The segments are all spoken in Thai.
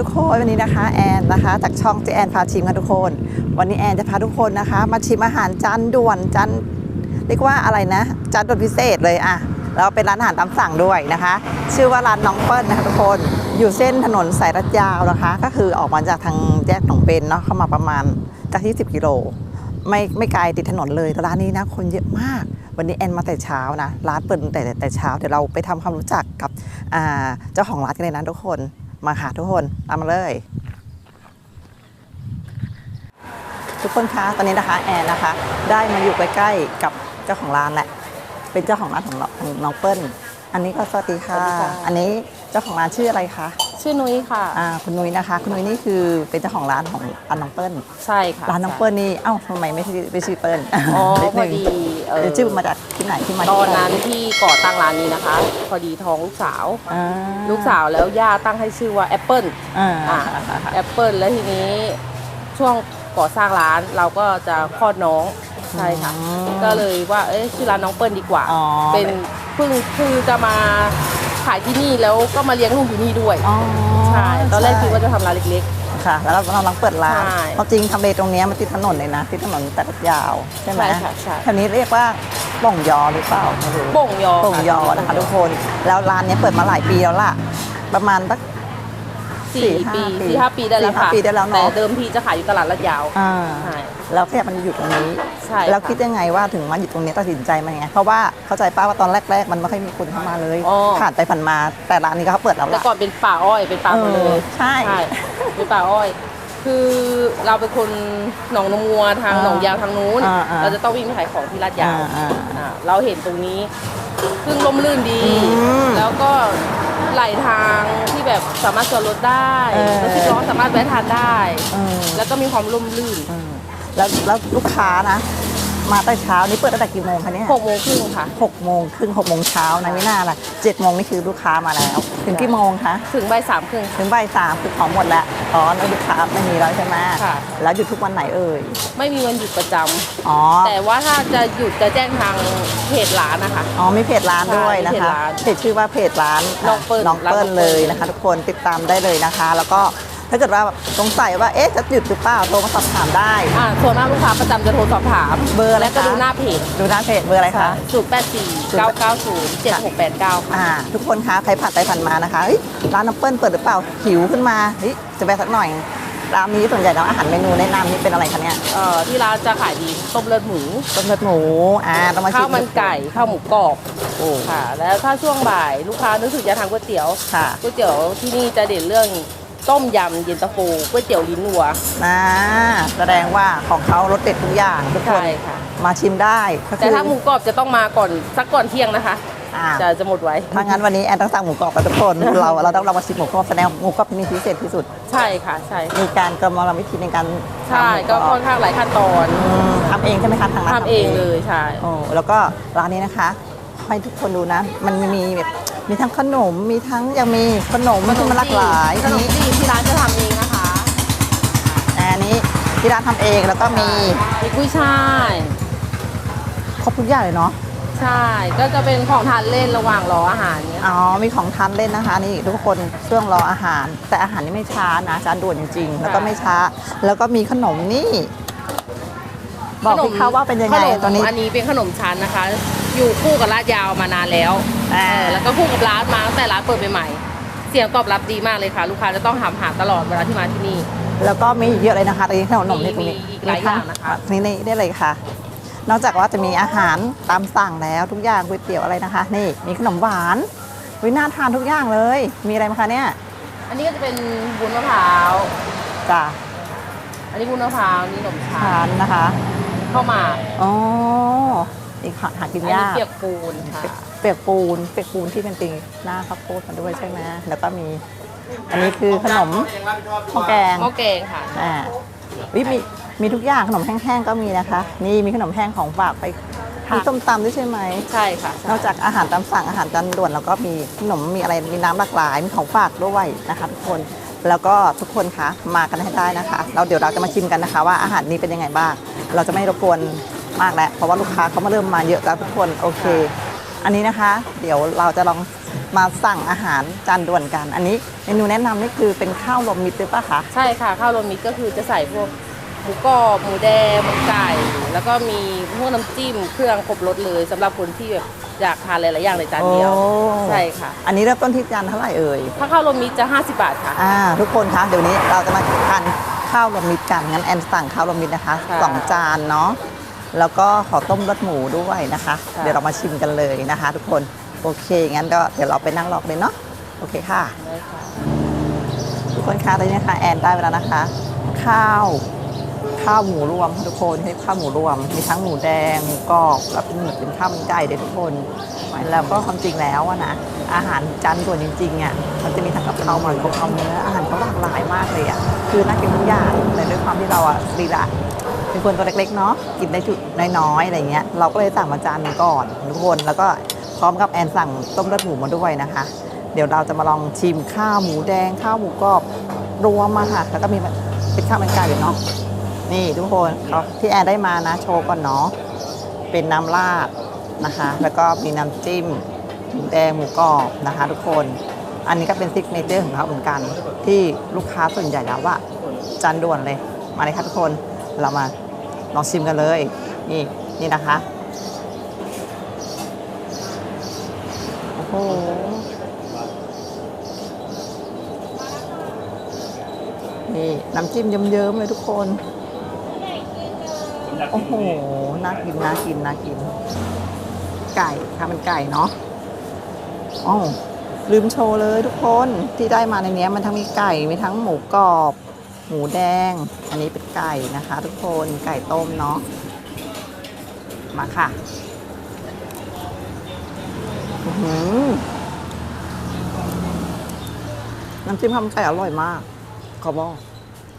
ทุกคนวันนี้นะคะแอนนะคะจากช่องเจแอนพาชิมค่ะทุกคน วันนี้แอนจะพาทุกคนนะคะ มาชิมอาหารจานด่วนจานเรียกว่าอะไรนะจานด่วนพิเศษเลยอะแล้วเป็นร้านอาหารตามสั่งด้วยนะคะ ชื่อว่าร้านน้องเปิ้ลนะคะทุกคนอยู่เส้นถนนสายรัดยาวนะคะ ก็คือออกมาจากทางแยกหนองเบนเนาะเข้ามาประมาณจาก20กิโลไม่ไม่ไกลติดถนนเลยแต่ร้านนี้นะคนเยอะมาก วันนี้แอนมาแต่เช้านะร้านเปิดแต่แต่เช้าเดี๋ยวเราไปทำความรู้จักกับเจ้าของร้านกันเลยนะทุกคน มาค่ะทุกคนตามมาเลย ทุกคนคะตอนนี้นะคะแอนนะคะ ได้มาอยู่ใกล้ๆกับเจ้าของร้านแหละ เป็นเจ้าของร้านของเราของน้องเปิ้ล อันนี้ก็สวัสดีค่ะสวัสดีค่ะอันนี้เจ้าของร้านชื่ออะไรคะ ชื่อนุ้ยค่ะ อ่าคุณนุ้ยนะคะ คุณนุ้ยนี่คือเป็นเจ้าของร้านของร้านน้องเปิ้ลใช่ค่ะร้านน้องเปิ้ลนี่เอ้าทำไมไม่ชื่อไม่ชื่อเปิ้ลอ๋อนิดพนึองดีเออเดี๋ยวชื่อมาจากที่ไหนที่มาตที่อนไหนั้นที่ก่อตั้งร้านนี้นะคะ พอดีท้องลูกสาวอ่าลูกสาวแล้วย่าตั้งให้ชื่อว่าแอปเปิลอ่าอ่าแอปเปิลแล้วทีนี้ช่วงก่อสร้างร้านเราก็จะคลอดน้องใช่ค่ะก็เลยว่าเอ๊ะชื่อร้านน้องเปิ้ลดีกว่าอ๋อเป็นเพิ่งคือจะมาขายที่นี่แล้วก็มาเลี้ยงลูกอยู่นี่ด้วยอ๋อใช่ตอนแรกคิดว่าจะทำร้านเล็ก ค่ะ แล้วเรากำลังเปิดร้านใช่เพราะจริงทำเลตรงเนี้ยมันติดถนนเลยนะติดถนนแต่ยาวใช่ไหมใช่ค่ะใช่ แถวนี้เรียกว่าป่งยอหรือเปล่าไม่รู้ๆบ่งยอป่งยอนะคะทุกคน แล้วร้านเนี้ยเปิดมาหลายปีแล้วล่ะ ประมาณสัก สี่สี่ห้าปีปีสี่ห้าปีได้แล้วสี่ห้าค่ะปีได้แล้วเนอะ แต่เดิมทีจะขายอยู่ตลาดลาดยาว อ่าใช่แล้วแค่มันอยู่ตรงนี้ ใช่แล้วค่ะคิดยังไงว่าถึงมาอยู่ตรงนี้ตัดสินใจมาไง เพราะว่าเข้าใจป้าว่าตอนแรก ๆ มันไม่ค่อยมีคนเข้ามาเลย อ๋อ ผ่านไปผ่านมาแต่ร้านนี้ก็เขาเปิดแล้วแต่ล่ะ ก่อนเป็นป่าอ้อยเป็นป่าหมดเลยเออใช่เป็นป่าอ้อย คือเราเป็นคนหนองนมัวทางอ่าหนองยาวทางนู้น อ่าอ่าเราจะต้องวิ่งไปขายของที่ลาดยาวอ่าอ่าอ่าเราเห็นตรงนี้ซึ่งร่มรื่นดี อืม แล้วก็ ไหลทางที่แบบสามารถจอดรถได้เออ รถสิบล้อสามารถแวะทานได้ เออแล้วก็มีความร่มรื่น เออแล้วแล้วลูกค้านะ มาแต่เช้านี่เปิดตั้งแต่กี่โมงคะเนี่ยหกโมงครึ่งค่ะหกโมงครึ่งหกโมงเช้านะไม่น่าล่ะเจ็ดโมงนี่คือลูกค้ามาแล้ว ถึงกี่โมงคะถึงบ่ายสามครึ่งถึงบ่ายสามคือของหมดแล้วอ๋อแล้วลูกค้าไม่มีแล้วใช่ไหมค่ะ แล้วหยุดทุกวันไหนเอ่ยไม่มีวันหยุดประจำอ๋อแต่ว่าถ้าจะหยุดจะแจ้งทางเพจร้านนะคะอ๋อมีเพจร้านด้วยนะใช่คะเพจร้านเพจชื่อว่าเพจร้านน้องเปิ้ลน้องเปิ้ลร้านน้องเปิ้ลเลยนะคะ ทุกคนติดตามได้เลยนะคะ แล้วก็ ถ้าเกิดว่าสงสัยว่าเอ๊ะจะหยุดหรือเปล่าโทรมาสอบถามได้ อ่าส่วนมากลูกค้าประจำจะโทรสอบถามเบอร์อะไรและก็คะ ดูหน้าเพจดูหน้าเพจเบอร์อะไรคะ ศูนย์แปดสี่เก้าเก้าศูนย์เจ็ดหกแปดเก้าค่ะอ่าทุกคนคะใครผ่านไปผ่านมานะคะเฮ้ยร้านน้ำเปิ้ลเปิดหรือเปล่าหิวขึ้นมาเฮ้ยจะไปสักหน่อยร้านนี้ส่วนใหญ่แล้วอาหารเมนูแนะนำนี่เป็นอะไรคะเนี่ยเอ่อที่ร้านจะขายดีต้มเลือดหมูต้มเลือดหมูอ่าต้องมาชิข้าวมันไก่ข้าวหมูกรอบโอ้ค่ะ แล้วถ้าช่วงบ่ายลูกค้านึกถึงจะทานก๋วยเตี๋ยวค่ะก๋วยเตี๋ยวที่นี่จะเด่นเรื่อง ต้มยำเย็นตาโฟก๋วยเตี๋ยวลิ้นวัว นะแสดงว่าของเขารสเด็ดทุกอย่างทุกคนใช่ค่ะ มาชิมได้ก็แต่คือถ้าหมูกรอบจะต้องมาก่อนสักก่อนเที่ยงนะคะ อ่าจะจะหมดไว้ ถ้างั้นวันนี้แอนต้องสั่งหมูกรอบกับทุกคน เราเราต้องเรามาชิมหมูกรอบแสดงหมูกรอบที่นี่พิเศษที่สุด ใช่ค่ะ ใช่ มีการกรรมวิธีในการใช่ทำหมูรอบก็ค่อนข้างหลายขั้นตอนอืมทำเองใช่ไหมคะทางร้านทำเองเลยใช่ โอ้แล้วก็ร้านนี้นะคะ ให้ทุกคนดูนะ มันมีแบบ มีทั้งขนมมีทั้งยังมีขนมที่มันหลากหลายขนมจีนที่ร้านจะทำเองนะคะอันนี้ที่ร้านทำเองแล้วก็มีมีกุ้ยช่ายครบทุกอย่างเลยเนาะใช่ ก็จะเป็นของทานเล่นระหว่างรออาหารเนี้ยอ๋อมีของทานเล่นนะคะ นี่ทุกคนช่วงรออาหาร แต่อาหารนี่ไม่ช้านะจานด่วนจริงๆแล้วก็ไม่ช้า แล้วก็มีขนมนี่ บอกพี่เขาว่าเป็นยังไงขมตอนนี้อันนี้เป็นขนมชั้นนะคะ อยู่คู่กับลาดยาวมานานแล้วอ่าเออแล้วก็คู่กับร้านมาตั้งแต่ร้านเปิดใหม่ๆเสียงตอบรับดีมากเลยค่ะ ลูกค้าจะต้องถามหาตลอดเวลาที่มาที่นี่ แล้วก็มีเยอะเลยนะคะตอนนี้ขนมนี่ตรงนี้มีอีกหลายอย่างนะคะนี่นี่ได้เลยค่ะ นอกจากว่าจะมีอาหารตามสั่งแล้วทุกอย่างก๋วยเตี๋ยวอะไรนะคะ นี่มีขนมหวานวิน่าทานทุกอย่างเลย มีอะไรมางคะเนี่ย อันนี้ก็จะเป็นบุญมะพร้าวจ้ะอันนี้บุญมะพร้าวนี่ขนมชั้ทานนนะคะ ข้าวหมากอ๋ออีกหาหากินอันนี้ยากเปียกปูนค่ะเปียกปูนเปียกปูนที่เป็นติงหน้าข้าวโพดมาด้วยใช่ไหมแล้วก็มี อันนี้คือขนมข้าวแกงหม้อแกงค่ะ อ่าวิมีมีทุกอย่างขนมแห้งๆก็มีนะคะ นี่มีขนมแห้งของฝากไปค่ะ มีส้มตำด้วยใช่ไหมใช่ค่ะนอกจากอาหารตามสั่งอาหารจานด่วนแล้วก็มีขนมมีอะไรมีน้ำหลากหลายมีของฝากด้วยนะคะทุกคน แล้วก็ทุกคนคะมากันให้ได้นะคะ เราเดี๋ยวเราจะมาชิมกันนะคะ ว่าอาหารนี้เป็นยังไงบ้าง เราจะไม่รบกวนมากแล้วเพราะว่าลูกค้าเขามาเริ่มมาเยอะแล้วทุกคนโอเค อันนี้นะคะ เดี๋ยวเราจะลองมาสั่งอาหารจานด่วนกัน อันนี้เมนูแนะนำนี่คือเป็นข้าวรวมมิตรหรือเปล่าคะใช่ค่ะ ข้าวรวมมิตรก็คือจะใส่พวกหมูกรอบหมูแดงหมูไก่ แล้วก็มีพวกน้ำจิ้มเครื่องครบรสเลยสำหรับคนที่แบบ อยากทานหลายๆอย่างในจานเดียวโอ้ใช่ค่ะ อันนี้เริ่มต้นที่จานเท่าไหร่เอ่ย ถ้าข้าวรวมมิตรจะ 50 บาทค่ะ อ่าทุกคนคะเดี๋ยวนี้เราจะมาทานข้าวรวมมิตรกันงั้นแอนสั่งข้าวรวมมิตรนะคะค่ะสองจานเนาะแล้วก็ขอต้มรสหมูด้วยนะคะ ค่ะ เดี๋ยวเรามาชิมกันเลยนะคะ ทุกคนโอเคงั้นก็เดี๋ยวเราไปนั่งรอเลยเนาะโอเคค่ะ ได้ค่ะ ทุกคนคะตอนนี้นะคะแอนได้เวลานะคะ ข้าว ข้าวหมูรวมทุกคนให้ข้าวหมูรวม มีทั้งหมูแดงหมูกรอบแล้วเป็นหมูเป็นข้าวมันไก่เลยทุกคนแล้วก็ความจริงแล้วอะนะอาหารจานด่วนจริงๆอะมันจะมีทั้งกับข้าวมันกับข้าวเนื้ออาหารเขาหลากหลายมากเลยอะคือน่ากินทุกอย่างแต่ด้วยความที่เราอะสรีระเป็นคนตัวเล็กๆเนาะกินได้จุดน้อยๆอะไรเงี้ยเราก็เลยสั่งมาจานหนึงก่อนทุกคนแล้วก็พร้อมกับแอนสั่งต้มเลือดหมูมาด้วยนะคะ เดี๋ยวเราจะมาลองชิมข้าวหมูแดง ข้าวหมูกรอบรวมมาค่ะแล้วก็มีเป็นข้าวมันไก่เนาะ นี่ทุกคนเขาที่แอนได้มานะโชว์ก่อนเนาะเป็นน้ำราดนะคะ แล้วก็มีน้ำจิ้มหมูแดงหมูกรอบนะคะ ทุกคน อันนี้ก็เป็นซิกเนเจอร์ของเขาเหมือนกัน ที่ลูกค้าส่วนใหญ่แล้วว่าจานด่วนเลยมาเลยค่ะทุกคนเรามาลองชิมกันเลย นี่นี่นะคะโอ้โหนี่น้ำจิ้มเยิ้มๆเลยทุกคน โอ้โห น่ากิน น่ากิน น่ากิน ไก่ค่ะมันไก่เนาะอ๋อลืมโชว์เลยทุกคนที่ได้มาในนี้มันทั้งมีไก่ มีทั้งหมูกรอบ หมูแดง อันนี้เป็นไก่นะคะ ทุกคน ไก่ต้มเนาะ มาค่ะอื้อหือน้ำจิ้มข้าวมันไก่อร่อยมาก ขอบอก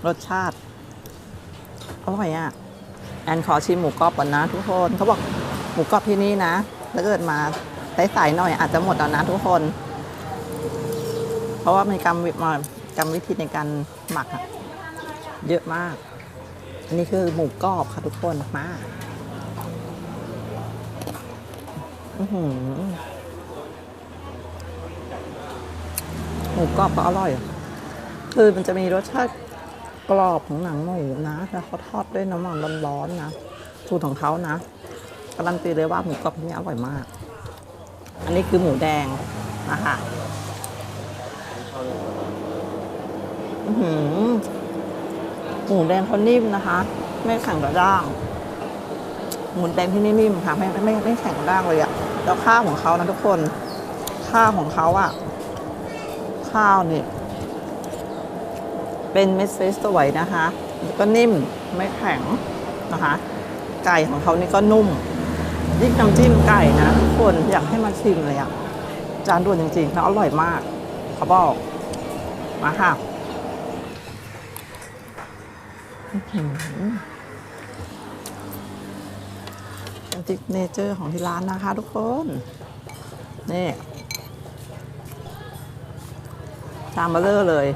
รสชาติ อร่อยอะ แอนขอชิมหมูกรอบก่อนนะทุกคนเขาบอกหมูกรอบที่นี่นะถ้าเกิดมาใสๆหน่อยอาจจะหมดแล้วนะทุกคน เพราะว่ามีกรรมวิมากรรมวิธีในการหมักเยอะมาก อันนี้คือหมูกรอบค่ะทุกคนมาอื้อหือหมูกรอบก็อร่อย คือมันจะมีรสชาติ กรอบของหนังหมูนะ แล้วเขาทอดด้วยน้ำมันร้อนๆนะ สูตรของเขานะ การันตีเลยว่าหมูกรอบที่นี่อร่อยมาก อันนี้คือหมูแดงนะคะอื้อหือหมูแดงเขานิ่มนะคะ ไม่แข็งกระด้าง หมูแดงที่นี่นิ่มค่ะ ไม่ไม่ไม่แข็งกระด้างเลยอะแล้วข้าวของเขานะทุกคน ข้าวของเขาอะข้าวนี่ เป็นเม็ดสวยๆนะคะ แล้วก็นิ่มไม่แข็งนะคะ ไก่ของเขานี่ก็นุ่ม ยิ่งน้ำจิ้มไก่นะทุกคนอยากให้มาชิมเลยอะจานด่วนจริงๆแล้วอร่อยมาก เขาบอกมาค่ะอื้อหือเป็นซิกเนเจอร์ของที่ร้านนะคะทุกคน นี่ชามเบลเลอร์เลย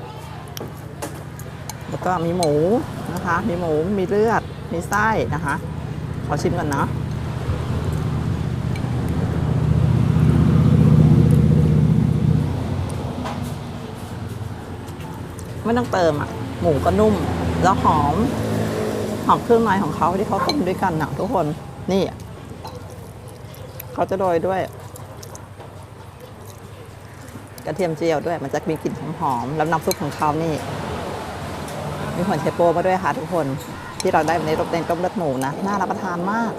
แล้วก็มีหมูนะคะ มีหมู มีเลือด มีไส้นะคะ ขอชิมก่อนเนาะไม่ต้องเติมอะ หมูก็นุ่ม แล้วหอม หอมเครื่องในของเขาที่เขาต้มด้วยกันนะทุกคน นี่ เขาจะโรยด้วย กระเทียมเจียวด้วย มันจะมีกลิ่นหอมๆ แล้วน้ำซุปของเขานี่ มีหัวไชโปมาด้วยค่ะทุกคนที่เราได้ในรสในต้มเลือดหมูนะน่ารับประทานมาก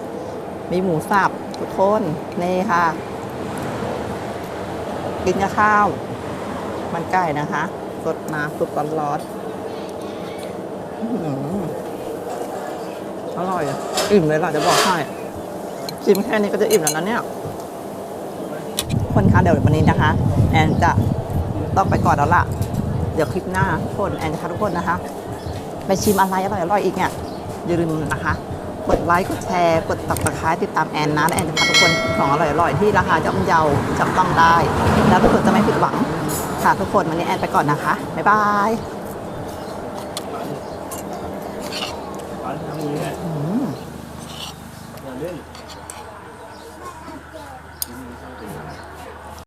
มีหมูสับทุกคนนี่ค่ะ กินกับข้าว มันไก่นะคะสดน้ำซุปร้อนอร่อยอิ่มเลยล่ะจะบอกให้ชิมแค่นี้ก็จะอิ่มแล้วนะเนี่ยคนคะเดี๋ยววันนี้นะคะ แอนจะต้องไปก่อนแล้วล่ะ เดี๋ยวคลิปหน้าทุกคนแอนจะทุกคนนะคะ ไปชิมอะไรอร่อยอร่อยๆอีกเนี่ยอย่าลืมนะคะ กดไลค์กดแชร์กดตับตะไคร้ติดตามแอนนะแอนจะพาทุกคนของอร่อยอร่อยๆที่ราคาย่อมเยาจับต้องได้ แล้วทุกคนจะไม่ผิดหวังค่ะทุกคนวันนี้แอนไปก่อนนะคะบ๊ายบาย